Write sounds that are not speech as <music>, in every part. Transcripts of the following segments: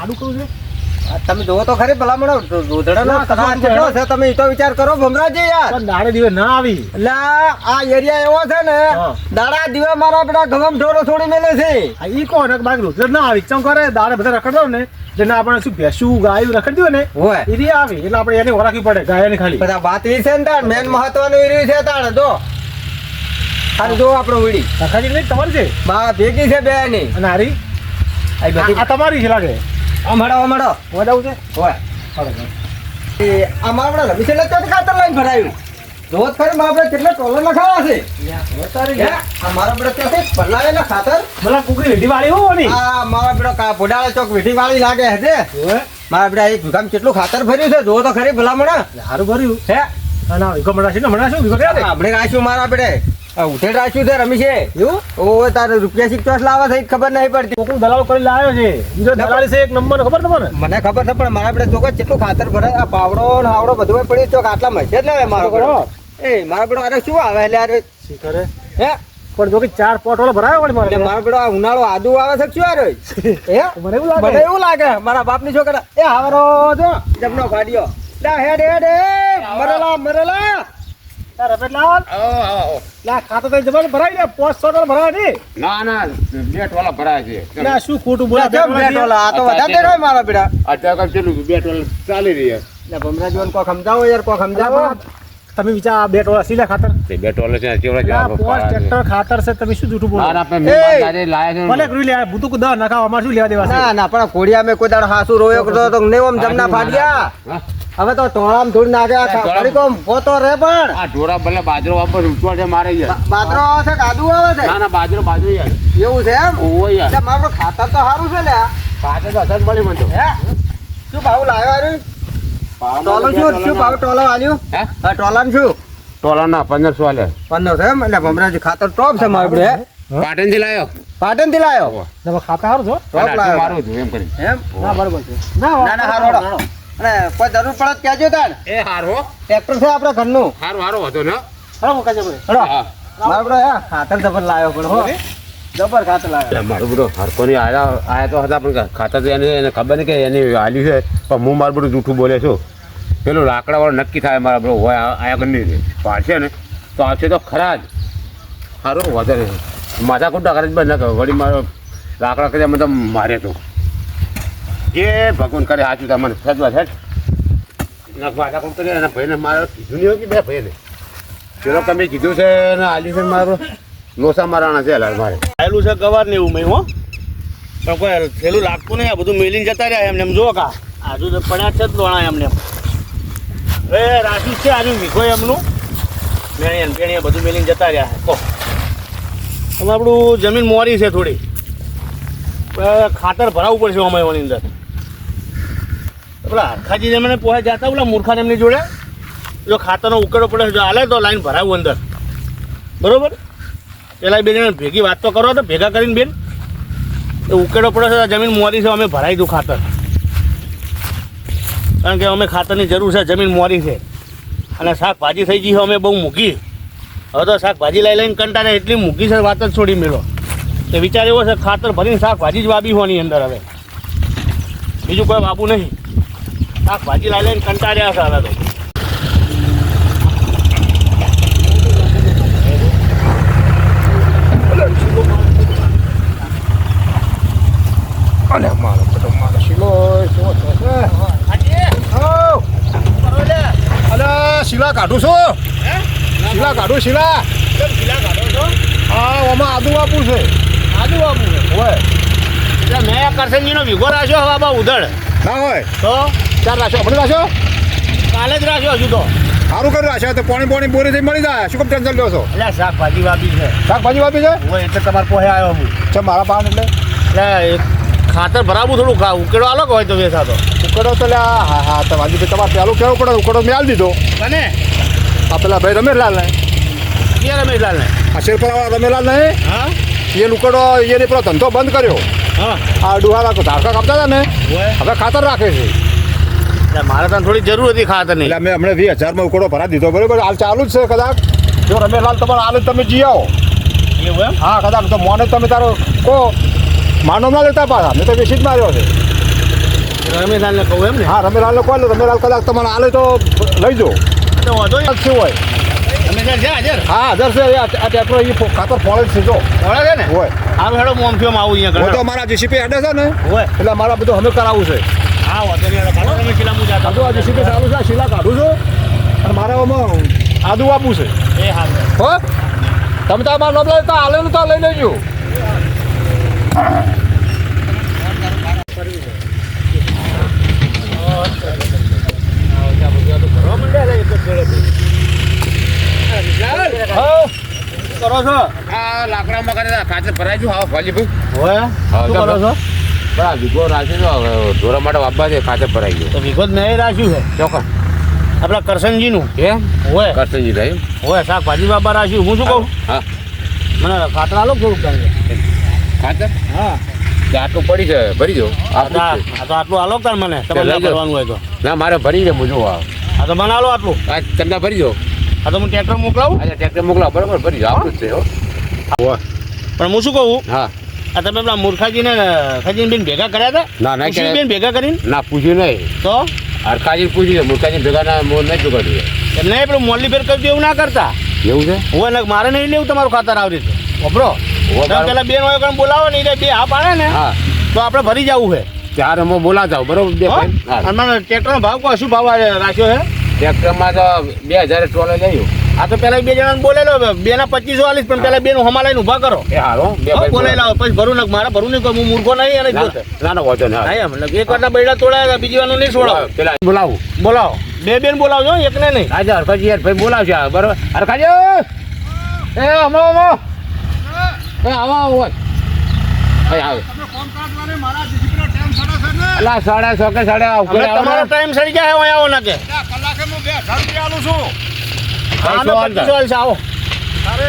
આડું કરું છે તમે જોવો તો ખરી ભલામણો. રોધડાનો કશું કેટલો છે તમે તો વિચાર કરો ભમરાજી યાર. દાડે દિવસ ના આવી. એટલે આ એરિયા એવો છે ને દાડા દીવા મારા પેલા ગલમ ઢોરો છોડી મેલે છે. આ ઈ કોણ? બાગ રોજ ના આવી. ચમ કરે દાડે બધા રખડો ને જેને આપણે શું ભેંસું ગાયું રખડી દો ને હોય. એ આવી. એટલે આપણે એને ઓળખવી પડે ગાયને ખાલી. બધા વાત એ છે ને તાણ મેન મહત્વનું એ છે તાણ જો. ખાલી જો આપણો વીડી રખડી નહીં તમારી છે? બા ભેગી છે બે ની અને હારી? આ તમારી છે લાગે? અમાડો અમાડો વધાવું છે? હોય. એ આમાં આપણે રમી છેલ્લે ચોથી ખાતર લઈને ભરાયું. જોત ખરી આપણે કેટલા ટોલર લખાવા છે. હે? આ મારા આપણે ત્યાંથી બનાવેલા ખાતર. ભલા કુકરી રેડી વાળી હો ની આ મારા બેડો કા ભોડાળા ચોક વીટી વાળી લાગે છે મારા બેડા એક વીઘામાં કેટલું ખાતર ભર્યું છે? જો તો ખરી ભલામણ. સારું ભર્યું. હે? ના ના વિકો મળા ને હમણાં શું? આપણે રાખ્યું મારા બેડે આ રાખ્યું છે રમી છે? એવું? તારે રૂપિયા સિક્કોસ લાવવા થઈ ખબર નહીં પડતી. કોકનું દલાલ કરી લાવ્યો છે. બીજો દલાલ છે એક નંબર ખબર તમને? મને ખબર છે પણ મારા આપણે ચોક્કસ કેટલું ખાતર ભરે આ પાવડો ને હાવડો બધું પડ્યું ચોક આટલા મહેશે જ લાવે મારો બેડો એ મારા બેડો અરે શું આવે એટલે અરે શું કરે? હે? પણ જો કે ચાર પોટ વાળો ભરાયો પણ મારે મારો બેડો આ ઉનાળો આદુ આવે છે શું આરે <laughs> હે? મને એવું લાગે. મને એવું લાગે. મારા બાપની છોકરા એ હાવરો જો. જમનો ગાડીઓ લા હેડ હેડ. મરેલા મરેલા. તાર લા ખાતો તો જબર ભરાઈ લે? પોસ્ટ સો ડોલર ભરાય નહીં? ના ના બેટ વાળા ભરાય છે. એટલે શું ખોટું બોલા? કેમ બેઠો લા? આ તો વધારે દેખાય મારા બેડા અત્યારે પેલું બેટ વાળા ચાલી રહી એટલે ભમરા જીવન કોઈ સમજાવો યાર કોઈ સમજાવો. તમે વિચાર આ બે ટોળા સીલા ખાતર? છે બે વાળા છે ચેવડા જવાબ પોસ્ટ ટ્રેક્ટર ખાતર છે તમે શું જૂઠું બોલો? ના ના લાયા છે. આ ભૂતું કુદા અમારે શું લેવા દેવા ના ના પણ કોડિયા મેં કોઈ દાડો હાસુ રોયો તો ને ઓમ જમના ફાટ્યા? હા? હવે તો ટોળામ ધૂળ નાખ્યા કોમ પોતો રે પણ. આ ઢોરા ભલે બાજરો વાપર ઉઠવા છે મારે યાર. બાજરો આવે છે કાદુ આવે છે? ના ના બાજરો બાજરો યાર. એવું છે એમ? ઓય યાર. એટલે મારું ખાતર તો સારું છે લે ખાતર તો અસર મળી મને તો. હે? શું ભાવ લાવ્યો હારું? ટોલો શું? શું ભાવ ટોલો આલ્યું? હે? ટોલા ને શું? ટોલા ના પંદરસો આલે પંદર છે એમ? એટલે ભમરાજી ખાતર ટોપ છે મારું હે? પાટણથી લાયો? પાટણથી લાવ્યો તમે ખાતા સારું છો? ટોપ લાયો. મારું છું એમ કરી. એમ? ના બરોબર છે. ના ના હારો હારો. અને કોઈ જરૂર પડે કહેજો તાણ. એ હારો ટ્રેક્ટર છે આપણા ઘરનું. હારો હારો હતો ને. હાલો મુકાજે ભાઈ હેડો મારો બ્રો હે ખાતર જબર લાવ્યો પણ હો. જબર ખાતર લાવ્યો મારો બધું હરકોની આયા આયા તો હતા પણ ખાતા તો એને એને ખબર નહીં કે એની આલ્યું છે. પણ હું મારું બધું જૂઠું બોલે છું. પેલું લાકડા વાળું નક્કી થાય મારા બધું હોય આયા કરી નહીં પાડશે ને તો આવશે તો ખરા જ. સારું વધારે માથા ખોટા કરે જ બંધ ના કરે વળી મારો લાકડા કર્યા મને મારે તો. જે ભગવાન કરે સાચું તમને સજવા છે? ના માથા કરે, એના ભાઈને મારે કીધું નહીં કે બે ભાઈને. ચલો તમે કીધું છે ને, આલી છે મારો. લોસા મારાના છે હાલ મારે. આવેલું છે ગવાર ને એવું મેં, હો. પણ કોઈ થેલું લાગતું નહીં, આ બધું મેલીને જતા રહ્યા એમને, એમ જો કા. આજુ પડ્યા છે જ લોણા એમને. એમ એ, રાજુ છે આજુ વીખો એમનું. મેણીએ ને પેણીએ બધું મેલીને જતા રહ્યા કહો આપણું જમીન મોરી છે થોડી. ખાતર ભરાવવું પડશે અમે એની અંદર. પેલા હરખાજી એમને પોહે જતા, પેલા મૂર્ખાને એમની જોડે. જો ખાતરનો ઉકેડો પડે, જો હાલે તો લાઈન ભરાવું અંદર. બરોબર? પેલા બેન ભેગી વાત તો કરો તો ભેગા કરીને બેન. ઉકેડો પડે છે, જમીન મોરી છે, અમે ભરાઈ દઉં ખાતર. કારણ કે અમે ખાતરની જરૂર છે, જમીન મોરી છે. અને શાકભાજી થઈ ગઈ છે, અમે બહુ મૂકી. હવે તો શાકભાજી લઈ લઈને કંટાળે, એટલી મૂકી છે, વાત જ છોડી મેળો તે વિચાર એવો છે ખાતર ભરીને શાકભાજી જ વાબી હોવાની અંદર હવે. બીજું કોઈ વાબુ નહીં. શાકભાજી લઈ લઈને કંટાળ્યા છે હવે તો. અને મારો બધો મારો શીલો શું છે અલે શીલા કાઢું છું. શીલા કાઢું છો? હા આમાં આદુ આપું છે આજુ બાબુ હોય એટલે મેં કરશનજીનો વિગો રાખ્યો હવે બા ઉધડ. ના હોય. તો ચાર રાખ્યો. આપણે રાખ્યો? કાલે જ રાખ્યો હજુ તો. સારું કર્યું રાખ્યો તો પાણી પાણી બોરીથી મળી જાય. શું કેમ ટેન્શન લ્યો છો? એટલે શાકભાજી વાપી છે. શાકભાજી વાપી છે? હોય એટલે તમારે પોહે આવ્યો હું. છે મારા પાન એટલે? એટલે ખાતર ભરાવું થોડું ખા ઉકેડો અલગ હોય તો વેસાતો. ઉકેડો તો લે હા હા તમારી તમારે પહેલું કેવું પડે? ઉકેડો મેં આલી દીધો. અને આ પેલા ભાઈ રમેશલાલ ને રમેશલાલ ને આ શેરપરાવાળા રમેલાલ ને હા? એ લુકડો એને પેલો ધંધો બંધ કર્યો. હા. આ ડુહારા ધારકા કાપતા હતા ને? હવે ખાતર રાખે છે. એટલે મારે તને થોડી જરૂર હતી ખાતરની. એટલે અમે હમણાં વીસ હજારમાં ઉકળો ભરા દીધો બરોબર? હાલ ચાલુ જ છે કદાચ. જો રમેશલાલ તમારે હાલ જ તમે જી આવો. એવું એમ? હા કદાચ. તો મોને તમે તારો કહો. માનો ના લેતા પાછા. મેં તો વેચી જ માર્યો છે. રમેશલાલને કહું એમ ને? હા રમેલાલને કહો. રમેલાલ કદાચ તમારે હાલે તો લઈ જાઓ વાંધો નહીં. શું હોય? રમેશલાલ છે હાજર. હા હજાર છે. આ ટ્રેક્ટર એ ખાતર ફોડે છે જો. ઓળે છે ને? હોય. આ હેડો મોમ થયો આવું અહીંયા હું તો મારા જીસીપી હેડે છે ને. હોય. એટલે મારા બધું અમે કરાવવું છે. હા વાંધો નહીં ભાડો રમેશ શીલા હું જાતો આ જીસીપી ચાલુ છે શીલા કાઢું છું. અને મારે આમાં આદુ આપવું છે. એ હા હો? તમે તો અમારા નોમ લેતા હાલે તો લઈ લેજો. કરો છો? આ લાકડામાં કરે ખાતર ભરાય છું હા ભાજી ભાઈ. હા, શું કરો છો? બરા વિગો રાખી દો. ઢોરા માટે વાપવા છે. ખાતર ભરાઈ ગયો. તો વિગત મેં રાખ્યું છે. ચોક્કસ. આપણા કરશનજીનું. કેમ હોય કરશનજી ભાઈ. હોય શાકભાજી બાબા રાખ્યું. હું શું કહું? હા. મને ખાતર આલો થોડુંક ખાતર? હા. આટલું પડી છે. ભરી દો. જ આટલું આલો તાર મને. તમારે. કરવાનું હોય તો. છે. ના મારે ભરી દે મુજો આ. આ તો મને આલો આટલું. તમને ભરી દો. આ તો હું ટ્રેક્ટર મોકલાવું? અચ્છા ટ્રેક્ટર મોકલાવ. બરાબર ભરી આપણું છે હો. પણ હું શું કહું? હા. આ તમે પેલા મૂર્ખાજીને ખજીનબેન ભેગા કર્યા હતા? ના, ના ખજીનબેન બેન ભેગા કરીને? ના પૂછ્યું નહીં. તો? હરખાજી પૂછ્યું મૂર્ખાજી ભેગા ના મોર નહીં ચૂકવ્યું એમને પેલું મોરલી ફેર કરજો એવું ના કરતા? એવું છે? હું એને મારે નહીં લેવું તમારું ખાતર આવી રીતે વપરો પેલા બેન હોય કોણ બોલાવો ને બે હા પાડે ને હા. તો આપણે ભરી જવું છે. ચાર હું બોલા જાવ બરોબર બે હો? હા. અને ટ્રેક્ટરનો ભાવ કોઈ શું ભાવ રાખ્યો છે? ટ્રેક્ટરમાં તો બે હજાર ટોલે લઈ આ તો પેલા બે જણાને બોલેલો બે ના પચીસો આલીસ પણ પેલા બે નું હમાલાઈને ઊભા કરો. એ હારો બે હો, ભાઈ પછી ભરું નાખ મારે ભરું નહીં કોઈ હું મૂર્ખો નહીં અને ના, ના વાંધો નહીં એક વારના બૈડા તોડાયા હતા, બીજી વાર નહીં છોડાવ. પેલા બોલાવો. બોલાવો. બે બેન બોલાવજો એકને નહીં. આજે હરખાજી યાર ભાઈ બોલાવજો બરોબર. હરખાજી એ અમો અમો એ આવો આવો એ આવે. સાડા છ કે સાડા તમારો ટાઈમ સડી જાય હોય આવો ના કે હજાર રૂપિયા આલું છું. હા શું વાંધો? પચીસો આલશે આવો. તારે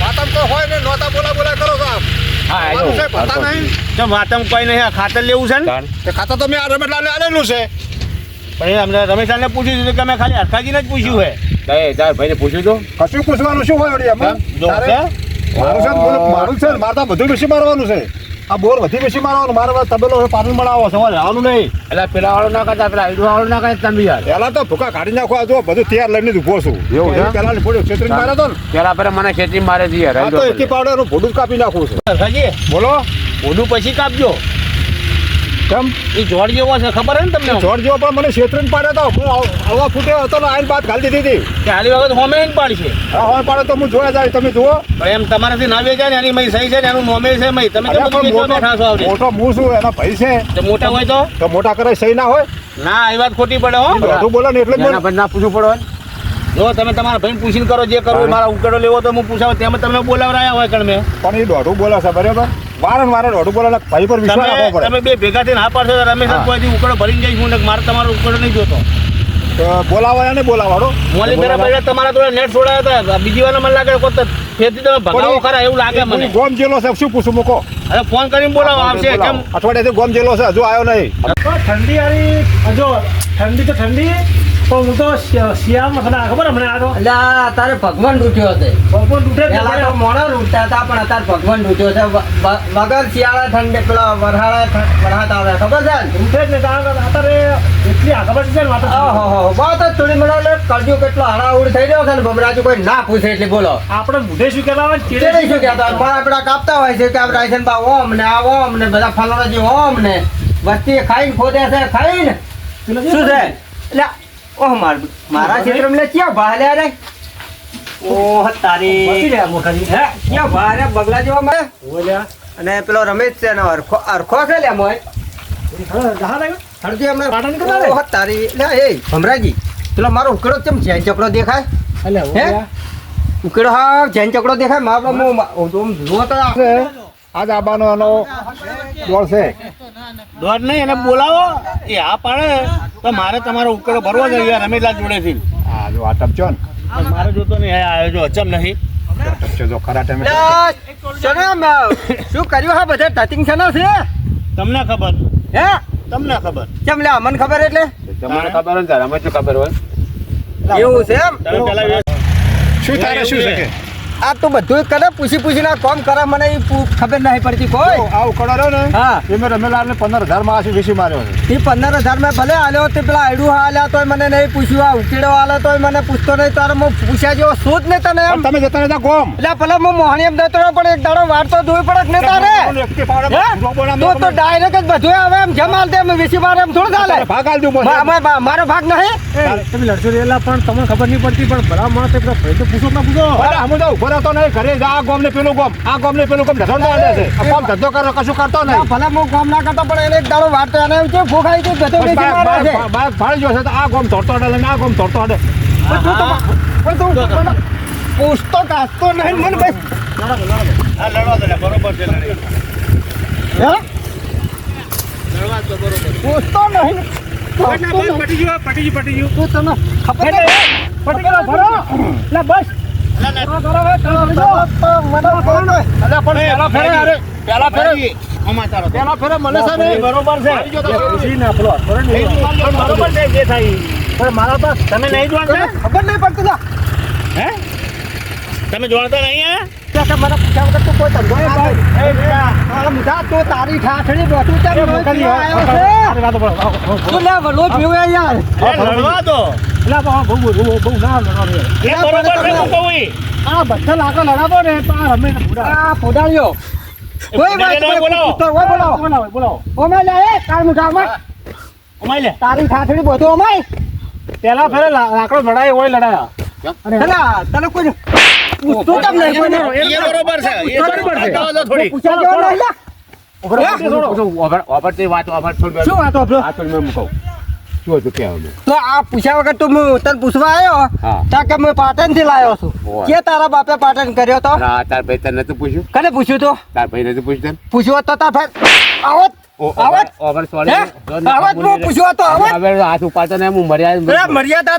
માતમ તો હોય ને નોતા બોલા બોલા કરો છો હા છે, ભરતા નહીં? ચમ માતમ કોઈ નહીં આ ખાતર લેવું છે ને? તાણ. તે ખાતા તો મેં આ રમેટલાને આલેલું છે. પણ એ અમને રમેશલાલને પૂછ્યું હતું કે અમે ખાલી હરખાજીને જ પૂછ્યું છે તારે તાર ભાઈને પૂછ્યું તો? કશું પૂછવાનું શું હોય વળી એમાં? છે? મારું છે મારું છે ને, મારે તો બધું બેસી મારવાનું છે. આ બોર વધી પછી મારવાનું. મારે હવે તબેલો પાટણ બનાવો તમારે આવવાનું નહીં. એટલે પેલા વાળો ના કરતા પેલા આઈડો વાળો ના કરતા તમે યાર. પહેલા તો ભૂકા કાઢી નાખો. આ જો બધું તૈયાર લઈને જ ઊભો છું. એવું છે? પેલા ફોડ્યો ક્ષેત્રીને મારે તો પેલા પેલા મને ખેતી મારે છે યાર આ તો એકી પાવડર ફોડું જ કાપી નાખું છું. બોલો. ભોડું પછી કાપજો. કેમ? એ જોડ જેવો છે ખબર હે ને તમને? જોડ જેવો પણ મને શેત્રીન પાડે તો હું હવા ફૂટ્યો હતો ને આઈને બાદ ઘાલી દીધી. કે હાલી વખત હોમે જ પાડશે આ હવા પાડે તો હું જોયા જાય તમે જુઓ. એમ તમારાથી ના વેચાય ને એની મય સહી છે ને એનું નોમે છે મય. તમે કેમ બધું બેઠા છો આવડે? મોટો મોટો હું છું એના ભાઈ છે. તો મોટા હોય તો? તો મોટા કરે સહી ના હોય? ના એ વાત ખોટી પડે હો. બધું બોલો ને એટલે એના ના પૂછવું પડે જો તમે તમારા ભાઈને પૂછીને કરો જે કરવું મારા ઉકેડો લેવો તો હું પૂછાવ તેમ તમને બોલાવરાયા હોય કણ મેં? પણ એ દોઢું બોલાશે બરાબર? વારં વારે દોઢું બોલે ભાઈ પર વિશ્વાસ રાખવો તમે પડે. તમે બે ભેગા થઈને હા પાડશો તો રમેશ કોઈ ઉકેડો ભરીને જઈશ હું ને મારે તમારો ઉકેડો નહીં જોતો. તો બોલાવાયા ને બોલાવાડો. મોલી મેરા ભાઈ તમારા જોડે નેટ છોડાયા હતા. બીજી વાર મને લાગે કોઈ તો ફેરથી તમે ભગાવો ખરા એવું લાગે મને. ગોમ જેલો છે શું પૂછું મૂકો. અરે ફોન કરીને બોલાવો આવશે કેમ? અઠવાડિયાથી ગોમ જેલો છે હજુ આવ્યો નહીં. ઠંડી આવી હજુ ઠંડી તો ઠંડી. પણ હું તો શિયાળામાં ખરા ખબર હમણાં આ તો એટલે તારે ભગવાન રૂઠ્યો છે ભગવાન ઉઠે પેલા તો હતા પણ અત્યારે ભગવાન રૂઠ્યો છે. વગર શિયાળા ઠંડે પેલા વરહાળા ઠ- આવે ખબર છે? ને જ ને કે અત્યારે એટલી છે ને વાત જ થોડી મને કરજો કેટલો હળાઉડ થઈ રહ્યો છે ને બમરાજુ કોઈ ના પૂછે એટલે બોલો. આપણે બુઢે શું કહેતા હોય ને ચીડે શું કહેતા હોય? આપણા કાપતા હોય છે કે આપણે રાયસન બા ઓમ ને આ ઓમ ને બધા ફલાણાજી ઓમ ને વસ્તી ખાઈને ખોદે છે ખાઈને. શું છે? એટલે ઓહ માર મારા ક્ષેત્રમાં લે ક્યાં ભાલે રે? ઓહ તારી હે ક્યાં ભાલે બગલા જેવા મળે બોલ્યા અને પેલો રમેશ છે ને અરખો અરખો છે લે મોય? ઓહ તારી લે એ ભમરાજી પેલો મારો ઉકેડો કેમ જૈન ચકડો દેખાય? હે? બોલ્યા. હા? જૈન ચકડો દેખાય? મારો જુઓ તો. આ- આજ આબાનો એનો દોડ છે. દોડ નહીં એને બોલાવો. એ હા પાડે. તો મારે તમારો ઉકેલો ભરવો જોઈએ યાર રમેશલાલ જોડેથી. હા જો આ ટપચો ને. મારે જોતો નહીં આવ્યો જો અચમ નહીં. શું કર્યું હા બધા? ટચિંગ છે ને છે તમને ખબર? હે? તમને ખબર? કેમ લે અમને ખબર એટલે? તમને ખબર હોય ને અમે ખબર હોય. એવું છે એમ? શું તારે શું છે? કે આ તો બધું કરે પૂછી પૂછીને આ કોમ કરે મને ખબર નહીં પડતી કોઈ. આ ઉકળો રહ્યો ને હા. એ મેં રમેલાલને પંદર હજારમાં આશી વીસી માર્યો એ પંદર હજાર મેં ભલે આલ્યો તે પેલા આડું હાલ્યા તોય મને નહીં પૂછ્યું આ ઉકેડો હાલે તોય મને પૂછતો નહીં તારે હું પૂછ્યા જેવો શું જ નહીં તને એમ. તમે જતા રહેતા કોમ. એટલે ભલે હું મોહણી એમ જતો પણ એક દાડો વાર તો જોવી પડે ને નહીં તારે? તો તો ડાયરેક્ટ જ બધું આવે એમ જેમ હાલ દે એમ વીસી વાર એમ થોડું ચાલે. ભાગ મા- મા- મારો ભાગ નહીં. તમે લડશો રહેલા પણ તમને ખબર નહીં પડતી પણ ભલા માણસ પૂછો ના પૂછો. અરે આમ તો રહેતો નહીં. ઘરે જા આ ગોમ ને પેલું ગોમ આ ગોમ ને પેલું ગોમ ધંધો ના છે. આ ગોમ ધંધો કરો કશું કરતો નહીં. ભલે હું ગોમ ના કરતો પણ એને એક દાડો વાર અને એને એમ કે ફોગાઈ છે ધંધો બેસી મારે છે. બાગ ફાળી ગયો છે તો આ ગોમ ધોડતો હડે ને આ ગોમ ધોડતો હડે પણ તું મને પૂછતો કાચતો નહીં મને બસ હા લડવા દે બરોબર છે લડી. હે? લડવા તો બરોબર પૂછતો નહીં. પટી ગયો પટી ગયું પટી ગયું. તો તને ખબર પટી ગયો ભરો. લે બસ. પણ મારા પાસે તમે નહીં જોડતા ખબર નહીં પડતી. હે તમે જોડતા નહીં હે? ત્યાં મને પૂછ્યા વગર તું કોઈ ધંધો. એ બેટા આ તારી ઠાઠડી બેઠું છે. આવ્યો તું લે વલો પીવે યાર. એ લડવા દો. એટલે બહુ બહુ બહુ બહુ ના લડવાનું એ બરોબર છે હું કહું આ બધા લાગે લડાવો ને તો આ રમે આ ફોડાળ્યો કોઈ વાત બોલાવો. બોલાવો બોલાવો બોલાવો. ઓમે લે એ તાર મુઢામાં. ઉમાઈ લે. તારી ઠાઠડી બધું ઓમાય. પેલા ફેરે લાકડો લડાય હોય લડાયા. તને કોઈ પૂછતો કેમ એ બરોબર છે. એ બરોબર છે. થોડી. પૂછ્યા પૂછ્યા. કે હું પાટણ લાવ્યો કે તારા બાપે પાટણ કર્યો તો? તાર ભાઈ તને નતું પૂછ્યું? કને પૂછ્યું તો? તાર ભાઈ નતું પૂછ્યું તને? પૂછ્યું તો તાર ભાઈ આવત આવત હું? તો આવત હાથ ઉપાડતો ને હું મર્યાદા મર્યાદા